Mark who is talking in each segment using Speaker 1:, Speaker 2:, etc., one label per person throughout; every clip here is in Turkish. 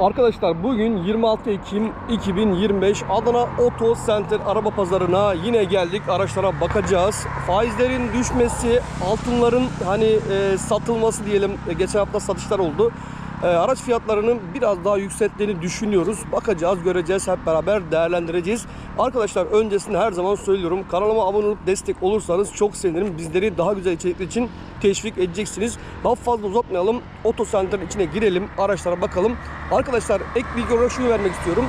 Speaker 1: Arkadaşlar bugün 26 Ekim 2025 Adana Auto Center araba pazarına yine geldik. Araçlara bakacağız. Faizlerin düşmesi, altınların hani e, satılması diyelim. E, geçen hafta satışlar oldu. E, araç fiyatlarının biraz daha yükselttiğini düşünüyoruz. Bakacağız, göreceğiz, hep beraber değerlendireceğiz. Arkadaşlar öncesinde her zaman söylüyorum. Kanalıma abone olup destek olursanız çok sevinirim. Bizleri daha güzel içerikler için teşvik edeceksiniz. Daha fazla uzatmayalım. Auto Center'ın içine girelim. Araçlara bakalım. Arkadaşlar ek bilgi olarak şunu vermek istiyorum.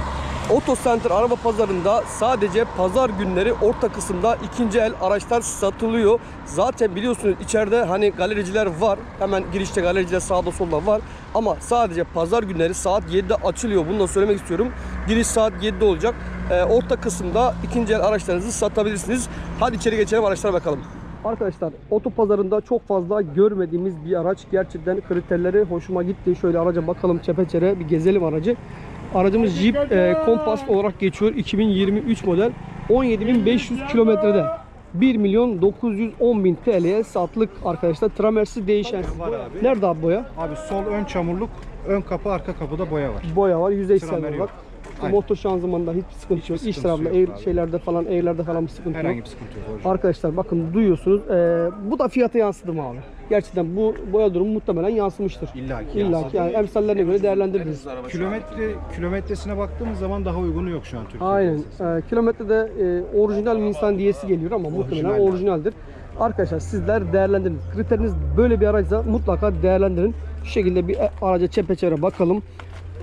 Speaker 1: Auto Center araba pazarında sadece pazar günleri orta kısımda ikinci el araçlar satılıyor. Zaten biliyorsunuz içeride hani galericiler var. Hemen girişte galericiler sağda solda var. Ama sadece pazar günleri saat 7'de açılıyor. Bunu da söylemek istiyorum. Giriş saat 7'de olacak. Ee, orta kısımda ikinci el araçlarınızı satabilirsiniz. Hadi içeri geçelim araçlara bakalım. Arkadaşlar oto pazarında çok fazla görmediğimiz bir araç. Gerçekten kriterleri hoşuma gitti. Şöyle araca bakalım çepeçere bir gezelim aracı. Aracımız Jeep e, Compass olarak geçiyor. 2023 model. 17.500 kilometrede. 1 milyon 910 bin TL'ye satlık arkadaşlar. Tramersi değişen.
Speaker 2: Var abi.
Speaker 1: Nerede abi boya?
Speaker 2: Abi sol ön çamurluk, ön kapı, arka kapıda boya var.
Speaker 1: Boya var. Yüzey
Speaker 2: Tramer
Speaker 1: servo var.
Speaker 2: yok. Aynen.
Speaker 1: Motor şanzımanında hiçbir sıkıntı
Speaker 2: Hiçbir
Speaker 1: yok. İç
Speaker 2: yok
Speaker 1: air
Speaker 2: abi.
Speaker 1: şeylerde falan, airlerde falan bir sıkıntı
Speaker 2: Herhangi
Speaker 1: yok.
Speaker 2: bir sıkıntı yok.
Speaker 1: Arkadaşlar bakın duyuyorsunuz. Ee, bu da fiyata yansıdı mı abi? Gerçekten bu boya durumu muhtemelen yansımıştır.
Speaker 2: İlla ki
Speaker 1: İlla ki yani emsallerine göre değerlendiririz.
Speaker 2: Kilometre kilometresine baktığımız zaman daha uygunu yok şu an Türkiye'de.
Speaker 1: Aynen. Ee, kilometrede e, orijinal mi insan diyesi geliyor ama muhtemelen
Speaker 2: Orijinal.
Speaker 1: orijinaldir. Arkadaşlar sizler değerlendirin. Kriteriniz böyle bir araçsa mutlaka değerlendirin. Şu şekilde bir araca çepeçevre bakalım.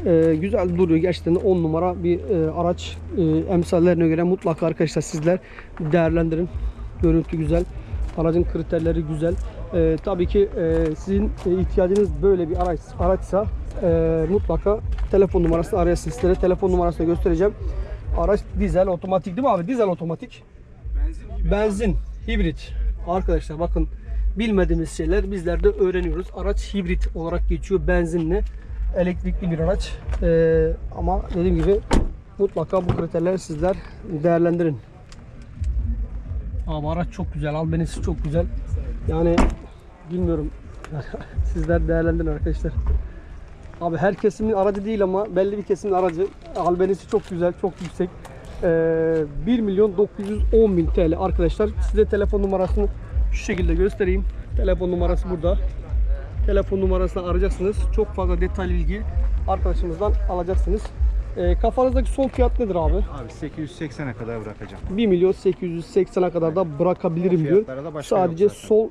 Speaker 1: Ee, güzel duruyor. Gerçekten 10 numara bir e, araç. E, emsallerine göre mutlaka arkadaşlar sizler değerlendirin. Görüntü güzel. Aracın kriterleri güzel. Ee, tabii ki e, sizin e, ihtiyacınız böyle bir araç araçsa e, mutlaka telefon numarasını arayasınız. Sizlere telefon numarasını göstereceğim. Araç dizel otomatik değil mi abi? Dizel otomatik. Benzin, hibrit. Arkadaşlar bakın bilmediğimiz şeyler bizler de öğreniyoruz. Araç hibrit olarak geçiyor. Benzinli, elektrikli bir araç. Ee, ama dediğim gibi mutlaka bu kriterleri sizler değerlendirin. Abi araç çok güzel. Albenisi çok güzel. Yani bilmiyorum. sizler değerlendirin arkadaşlar. Abi her kesimin aracı değil ama belli bir kesimin aracı. Albenisi çok güzel, çok yüksek. Ee, 1 milyon 910 bin TL arkadaşlar. Size telefon numarasını şu şekilde göstereyim. Telefon numarası burada. Telefon numarasını arayacaksınız. Çok fazla detaylı bilgi arkadaşımızdan alacaksınız. Ee, kafanızdaki son fiyat nedir abi?
Speaker 2: Abi 880'e kadar bırakacağım.
Speaker 1: 1 milyon 880'e kadar da bırakabilirim diyor. Sadece sol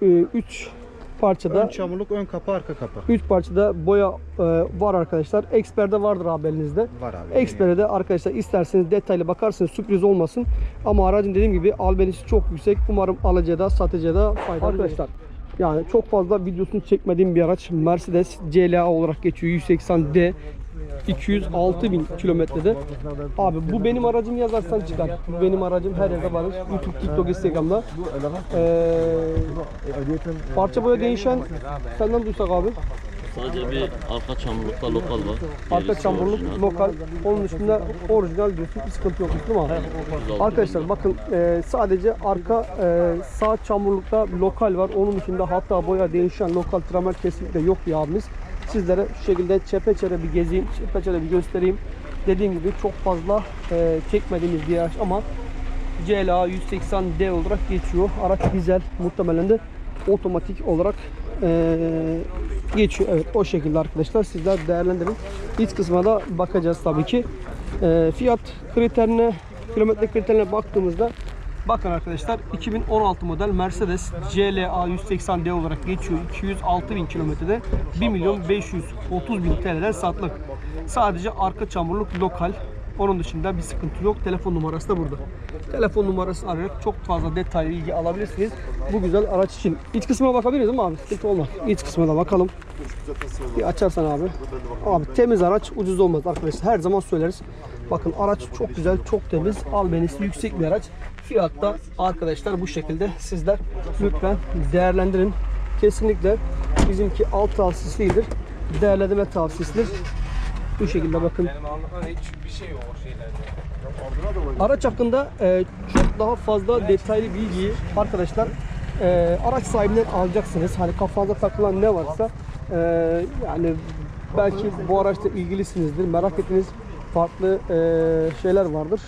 Speaker 1: 3 parçada
Speaker 2: Ön çamurluk, ön kapı, arka kapı.
Speaker 1: 3 parçada boya e, var arkadaşlar. Expert'de vardır abi elinizde.
Speaker 2: Var abi.
Speaker 1: Expert'e de arkadaşlar isterseniz detaylı bakarsınız sürpriz olmasın. Ama aracın dediğim gibi albenisi çok yüksek. Umarım alıcıya da satıcıya da faydalı Arkadaşlar yani çok fazla videosunu çekmediğim bir araç. Mercedes CLA olarak geçiyor. 180D 206 bin kilometrede. Abi bu benim aracım yazarsan çıkar. Bu benim aracım her yerde var. YouTube, TikTok, Instagram'da. Ee, parça boya değişen senden duysak abi.
Speaker 3: Sadece bir arka çamurlukta lokal var.
Speaker 1: Arka
Speaker 3: Gerisi
Speaker 1: çamurluk
Speaker 3: orijinal.
Speaker 1: lokal. Onun dışında orijinal diyorsun. Bir sıkıntı yok değil mi abi?
Speaker 3: Güzel.
Speaker 1: Arkadaşlar bakın e, sadece arka e, sağ çamurlukta lokal var. Onun dışında hatta boya değişen lokal tramer kesinlikle yok ya abimiz. Sizlere şu şekilde çepeçere bir gezeyim, çepeçere bir göstereyim. Dediğim gibi çok fazla e, çekmediğimiz bir araç ama CLA 180D olarak geçiyor. Araç dizel muhtemelen de otomatik olarak e, geçiyor. Evet o şekilde arkadaşlar sizler değerlendirin. İç kısmına da bakacağız tabii ki. E, fiyat kriterine, kilometre kriterine baktığımızda bakın arkadaşlar 2016 model Mercedes CLA 180D olarak geçiyor. 206 bin kilometrede 1 milyon 530 bin TL'den satlık. Sadece arka çamurluk lokal. Onun dışında bir sıkıntı yok. Telefon numarası da burada. Telefon numarasını arayarak çok fazla detaylı bilgi alabilirsiniz. Bu güzel araç için. İç kısmına bakabiliriz mi abi? Sıkıntı olmaz. İç kısmına da bakalım. Bir açarsan abi. Abi temiz araç ucuz olmaz arkadaşlar. Her zaman söyleriz. Bakın araç çok güzel, çok temiz. Albenisi yüksek bir araç. Fiyatta arkadaşlar bu şekilde sizler lütfen değerlendirin. Kesinlikle bizimki alt tavsiyesidir. Değerlendirme tavsiyesidir. Bu şekilde bakın. Araç hakkında e, çok daha fazla detaylı bilgiyi arkadaşlar e, araç sahibinden alacaksınız. Hani kafanıza takılan ne varsa e, yani Belki bu araçla ilgilisinizdir. Merak ettiğiniz farklı e, şeyler vardır.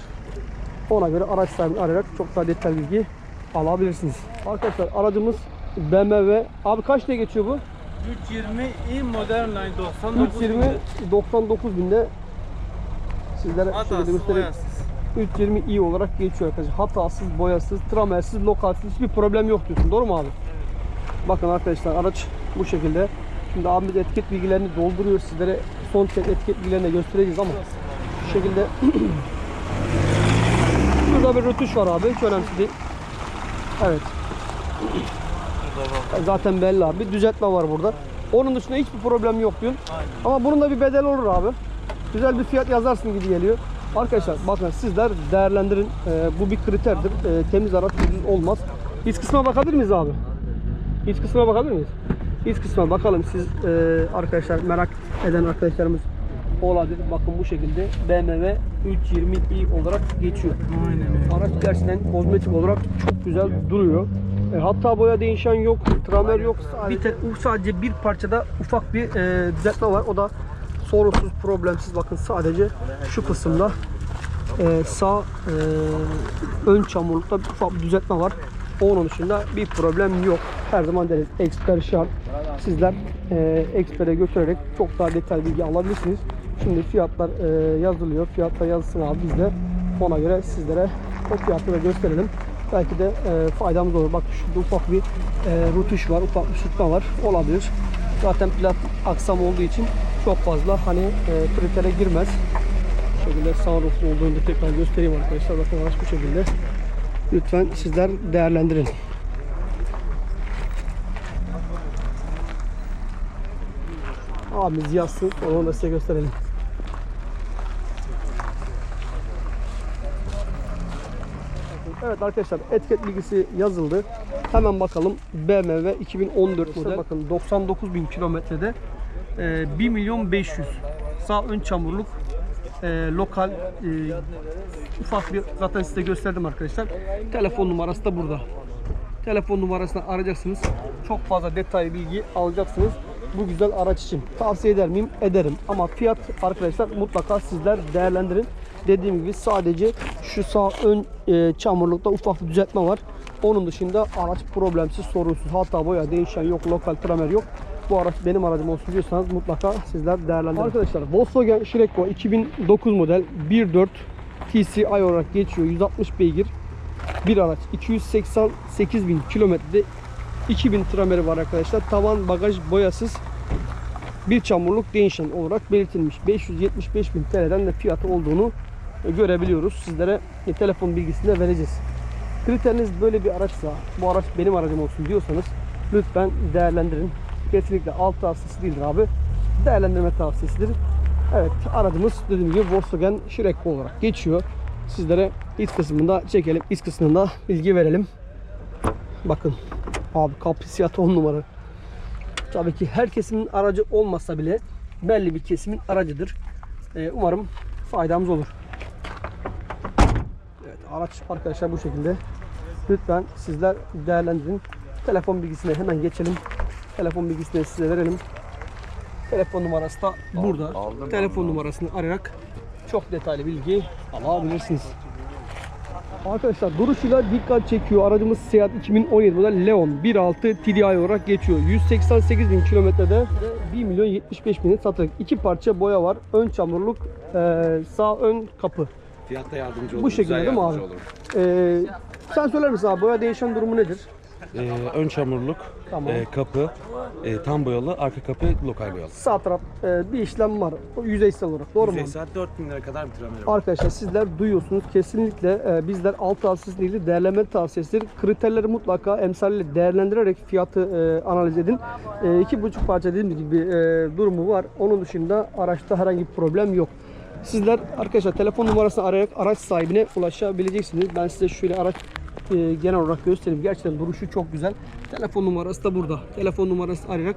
Speaker 1: Ona göre araç sahibini arayarak çok daha detaylı bilgi alabilirsiniz. Arkadaşlar aracımız BMW. Abi kaç diye geçiyor bu?
Speaker 4: 320 i modern line 99
Speaker 1: 320 99 binde sizlere
Speaker 4: Hatasız,
Speaker 1: göstereyim.
Speaker 4: boyasız.
Speaker 1: 320 i olarak geçiyor arkadaşlar. Hatasız, boyasız, tramersiz, lokalsiz hiçbir problem yok diyorsun. Doğru mu abi? Bakın arkadaşlar araç bu şekilde. Şimdi abimiz etiket bilgilerini dolduruyor. Sizlere son etiket bilgilerini göstereceğiz ama şu şekilde Burada bir rötuş var abi. Hiç önemli değil. Evet. Zaten belli abi. Düzeltme var burada. Onun dışında hiçbir problem yok diyorsun. Ama bunun da bir bedel olur abi. Güzel bir fiyat yazarsın gibi geliyor. Arkadaşlar bakın sizler değerlendirin. Ee, bu bir kriterdir. Ee, temiz araç ucuz olmaz. İç kısmına bakabilir miyiz abi? İç kısmına bakabilir miyiz? İç kısmına bakalım siz e, arkadaşlar merak eden arkadaşlarımız olabilir. Bakın bu şekilde BMW 320i olarak geçiyor.
Speaker 4: Aynen öyle.
Speaker 1: Araç gerçekten kozmetik olarak çok güzel duruyor. E, hatta boya değişen yok, tramer yok. Bir tek sadece bir parçada ufak bir e, düzeltme var. O da sorunsuz, problemsiz. Bakın sadece şu kısımda e, sağ e, ön çamurlukta ufak bir düzeltme var. Onun dışında bir problem yok. Her zaman deriz eksper şart. Sizler e, ekspere götürerek çok daha detaylı bilgi alabilirsiniz. Şimdi fiyatlar e, yazılıyor. Fiyatlar yazsın abi biz de ona göre sizlere o fiyatı da gösterelim. Belki de e, faydamız olur. Bak şurada ufak bir e, rutuş var, ufak bir sürtme var. Olabilir. Zaten plat aksam olduğu için çok fazla hani e, kritere girmez. Bu şekilde olsun olduğunu tekrar göstereyim arkadaşlar. Bakın araç bu şekilde. Lütfen sizler değerlendirin. Abimiz yazsın. Onu da size gösterelim. Evet arkadaşlar etiket bilgisi yazıldı. Hemen bakalım BMW 2014 model. Bakın 99 bin kilometrede e, 1 milyon 500 sağ ön çamurluk e, lokal e, ufak bir zaten size gösterdim arkadaşlar. Telefon numarası da burada. Telefon numarasını arayacaksınız. Çok fazla detaylı bilgi alacaksınız. Bu güzel araç için. Tavsiye eder miyim? Ederim. Ama fiyat arkadaşlar mutlaka sizler değerlendirin. Dediğim gibi sadece şu sağ ön e, çamurlukta ufak bir düzeltme var. Onun dışında araç problemsiz, sorunsuz. Hatta boya değişen yok, lokal tramer yok. Bu araç benim aracım olsun diyorsanız mutlaka sizler değerlendirin. Arkadaşlar Volkswagen Scirocco 2009 model 1.4 TCI olarak geçiyor. 160 beygir bir araç 288 bin kilometrede 2000 trameri var arkadaşlar. Tavan bagaj boyasız bir çamurluk değişen olarak belirtilmiş. 575 bin TL'den de fiyatı olduğunu görebiliyoruz. Sizlere telefon bilgisini de vereceğiz. Kriteriniz böyle bir araçsa, bu araç benim aracım olsun diyorsanız lütfen değerlendirin. Kesinlikle alt tavsiyesi değildir abi. Değerlendirme tavsiyesidir. Evet aracımız dediğim gibi Volkswagen Scirocco olarak geçiyor. Sizlere iç kısmında çekelim. iç kısmında bilgi verelim. Bakın abi kaprisiyat 10 numara. Tabii ki her kesimin aracı olmasa bile belli bir kesimin aracıdır. Ee, umarım faydamız olur. Evet araç arkadaşlar bu şekilde. Lütfen sizler değerlendirin. Telefon bilgisine hemen geçelim. Telefon bilgisini size verelim. Telefon numarası da burada. Telefon numarasını arayarak çok detaylı bilgi alabilirsiniz. Arkadaşlar duruşuyla dikkat çekiyor. Aracımız Seat 2017 model Leon 1.6 TDI olarak geçiyor. 188 bin kilometrede 1 milyon 75 bini satılık. İki parça boya var. Ön çamurluk, sağ ön kapı.
Speaker 5: Fiyatta yardımcı
Speaker 1: Bu
Speaker 5: olurum.
Speaker 1: şekilde
Speaker 5: güzel
Speaker 1: değil mi
Speaker 5: yardımcı
Speaker 1: abi? Eee, sen söyler misin abi boya değişen durumu nedir?
Speaker 5: Ee, ön çamurluk,
Speaker 1: Tamam.
Speaker 5: e, kapı, e, tam boyalı, arka kapı lokal boyalı.
Speaker 1: Sağ taraf eee, bir işlem var. O Yüzeysel olarak. Doğru mu?
Speaker 5: saat 4000 lira kadar bir trameri var.
Speaker 1: Arkadaşlar sizler duyuyorsunuz. Kesinlikle e, bizler alt tavsiyesi değil, değerleme tavsiyesidir. Kriterleri mutlaka emsaliyle değerlendirerek fiyatı e, analiz edin. E, iki buçuk parça dediğim gibi e, durumu var. Onun dışında araçta herhangi bir problem yok. Sizler arkadaşlar telefon numarasını arayarak araç sahibine ulaşabileceksiniz. Ben size şöyle araç e, genel olarak göstereyim. Gerçekten duruşu çok güzel. Telefon numarası da burada. Telefon numarasını arayarak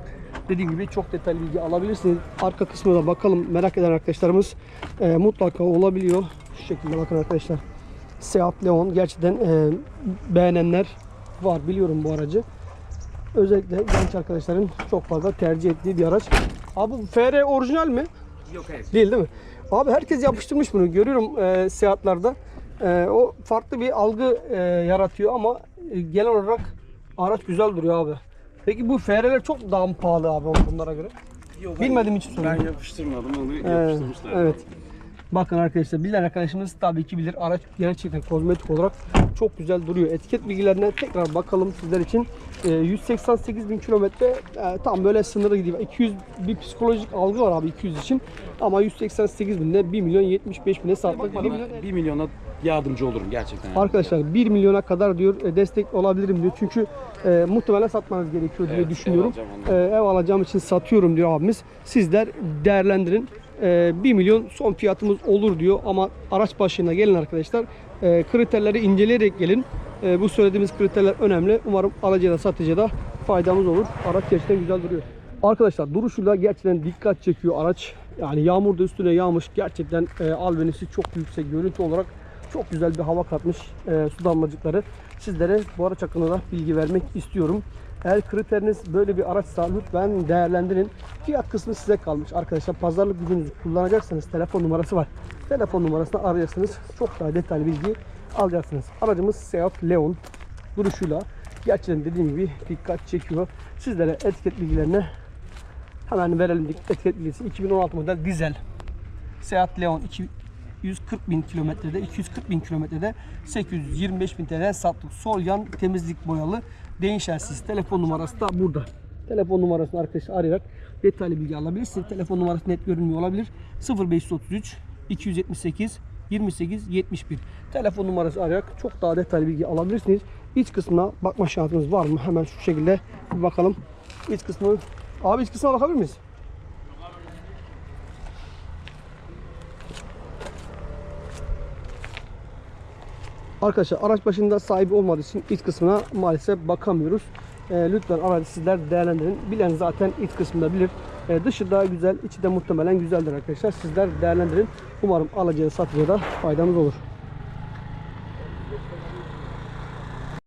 Speaker 1: dediğim gibi çok detaylı bilgi alabilirsiniz. Arka kısmına da bakalım. Merak eden arkadaşlarımız e, mutlaka olabiliyor. Şu şekilde bakın arkadaşlar. Seat Leon gerçekten e, beğenenler var biliyorum bu aracı. Özellikle genç arkadaşların çok fazla tercih ettiği bir araç. Abi bu FR orijinal mi?
Speaker 5: Yok hayır.
Speaker 1: Değil değil mi? Abi herkes yapıştırmış bunu. Görüyorum e, seyahatlerde. E, o farklı bir algı e, yaratıyor ama e, genel olarak araç güzel duruyor abi. Peki bu FR'ler çok daha mı pahalı abi bunlara göre? Bilmediğim için soruyorum.
Speaker 5: Ben yapıştırmadım onu yapıştırmışlar.
Speaker 1: evet. Bakın arkadaşlar bilen arkadaşımız tabii ki bilir. Araç gerçekten kozmetik olarak çok güzel duruyor. Etiket bilgilerine tekrar bakalım sizler için. Ee, 188 bin kilometre e, tam böyle sınırı gidiyor. 200 bir psikolojik algı var abi 200 için. Ama 188 binde 1 milyon 75 bine satmak.
Speaker 5: Bana 1 milyona yardımcı olurum gerçekten. yani.
Speaker 1: Arkadaşlar 1 milyona kadar diyor e, destek olabilirim diyor. Çünkü e, muhtemelen satmanız gerekiyor diye
Speaker 5: Evet,
Speaker 1: düşünüyorum.
Speaker 5: ev alacağım.
Speaker 1: E, ev alacağım için satıyorum diyor abimiz. Sizler değerlendirin. E, 1 milyon son fiyatımız olur diyor ama araç başına gelin arkadaşlar. E, kriterleri inceleyerek gelin. E, bu söylediğimiz kriterler önemli. Umarım alıcıya da satıcıya da faydamız olur. Araç gerçekten güzel duruyor. Arkadaşlar duruşuyla gerçekten dikkat çekiyor araç. Yani yağmur da üstüne yağmış. Gerçekten e, albenisi çok yüksek. Görüntü olarak çok güzel bir hava katmış e, su damlacıkları. Sizlere bu araç hakkında da bilgi vermek istiyorum. Eğer kriteriniz böyle bir araçsa lütfen değerlendirin. Fiyat kısmı size kalmış. Arkadaşlar pazarlık gücünüzü kullanacaksanız telefon numarası var. Telefon numarasını arayacaksınız. Çok daha detaylı bilgi alacaksınız. Aracımız Seat Leon duruşuyla gerçekten dediğim gibi dikkat çekiyor. Sizlere etiket bilgilerini hemen verelim. Etiket bilgisi 2016 model dizel. Seat Leon 240 bin kilometrede, 240 bin kilometrede 825 bin TL sattık. Sol yan temizlik boyalı değişensiz. Telefon numarası da burada. Telefon numarasını arkadaşlar arayarak detaylı bilgi alabilirsiniz. Telefon numarası net görünmüyor olabilir. 0533 278 28 71. Telefon numarası arayarak çok daha detaylı bilgi alabilirsiniz. İç kısmına bakma şansınız var mı? Hemen şu şekilde bir bakalım. İç kısmı Abi iç kısmına bakabilir miyiz? Arkadaşlar araç başında sahibi olmadığı için iç kısmına maalesef bakamıyoruz. Ee, lütfen aracı sizler değerlendirin. Bilen zaten iç kısmında bilir. Ee, dışı da güzel, içi de muhtemelen güzeldir arkadaşlar. Sizler değerlendirin. Umarım alıcıya satıcıya da faydamız olur.